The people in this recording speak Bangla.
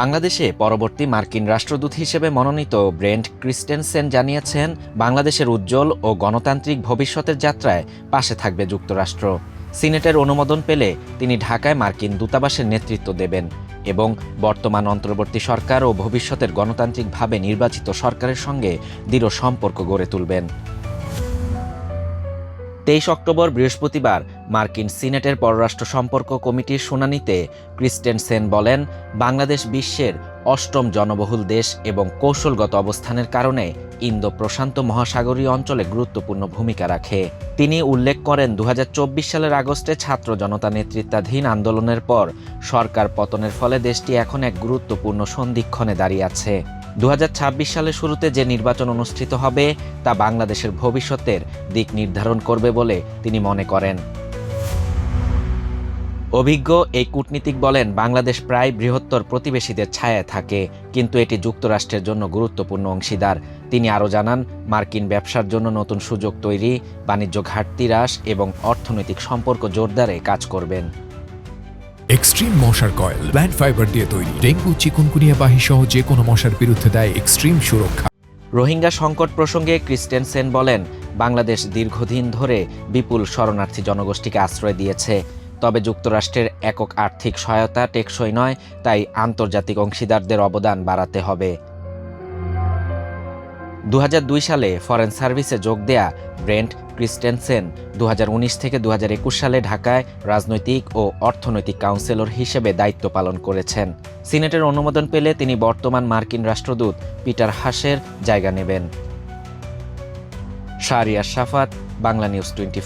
বাংলাদেশে পরবর্তী মার্কিন রাষ্ট্রদূত হিসেবে মনোনীত ব্রেন্ট ক্রিস্টেনসেন জানিয়েছেন, বাংলাদেশের উজ্জ্বল ও গণতান্ত্রিক ভবিষ্যতের যাত্রায় পাশে থাকবে যুক্তরাষ্ট্র। সিনেটের অনুমোদন পেলে তিনি ঢাকায় মার্কিন দূতাবাসের নেতৃত্ব দেবেন এবং বর্তমান অন্তর্বর্তী সরকার ও ভবিষ্যতের গণতান্ত্রিকভাবে নির্বাচিত সরকারের সঙ্গে দৃঢ় সম্পর্ক গড়ে তুলবেন। তেইশ অক্টোবর বৃহস্পতিবার মার্কিন সিনেটের পররাষ্ট্র সম্পর্ক কমিটির শুনানিতে ক্রিস্টেনসেন বলেন, বাংলাদেশ বিশ্বের অষ্টম জনবহুল দেশ এবং কৌশলগত অবস্থানের কারণে ইন্দো প্রশান্ত মহাসাগরীয় অঞ্চলে গুরুত্বপূর্ণ ভূমিকা রাখে। তিনি উল্লেখ করেন দু হাজার চব্বিশ সালের আগস্টে ছাত্র জনতা নেতৃত্বাধীন আন্দোলনের পর সরকার পতনের ফলে দেশটি এখন এক গুরুত্বপূর্ণ সন্ধিক্ষণে দাঁড়িয়ে আছে। দু হাজার ছাব্বিশ সালের শুরুতে যে নির্বাচন অনুষ্ঠিত হবে, তা বাংলাদেশের ভবিষ্যতের দিক নির্ধারণ করবে বলে তিনি মনে করেন। অভিজ্ঞ এই কূটনীতিক বলেন, বাংলাদেশ প্রায় বৃহত্তর প্রতিবেশীদের ছায়ায় থাকে, কিন্তু এটি যুক্তরাষ্ট্রের জন্য গুরুত্বপূর্ণ অংশীদার। তিনি আরও জানান, মার্কিন ব্যবসার জন্য নতুন সুযোগ তৈরি, বাণিজ্য ঘাটতি হ্রাস এবং অর্থনৈতিক সম্পর্ক জোরদারে কাজ করবেন। এক্সট্রিম মশার কয়েল ব্যান্ড ফাইবার দিয়ে তৈরি। ডেঙ্গু, চিকুনকুনিয়া বাহি সহ যে কোনো মশার বিরুদ্ধে দেয় এক্সট্রিম সুরক্ষা। রোহিঙ্গা সংকট প্রসঙ্গে ক্রিস্টেনসেন বলেন, বাংলাদেশ দীর্ঘদিন ধরে বিপুল শরণার্থী জনগোষ্ঠীকে আশ্রয় দিয়েছে। তবে যুক্তরাষ্ট্রের একক আর্থিক সহায়তা টেকসই নয়, তাই আন্তর্জাতিক অংশীদারদের অবদান বাড়াতে হবে। দু হাজার দুই সালে ফরেন সার্ভিসে যোগ দেয়া ব্রেন্ট ক্রিস্টেনসেন দু হাজার উনিশ থেকে দু হাজার একুশ সালে ঢাকায় রাজনৈতিক ও অর্থনৈতিক কাউন্সিলর হিসেবে দায়িত্ব পালন করেছেন। সিনেটের অনুমোদন পেলে তিনি বর্তমান মার্কিন রাষ্ট্রদূত পিটার হাসের জায়গা নেবেন। Shahriar Shafat, Bangla news twenty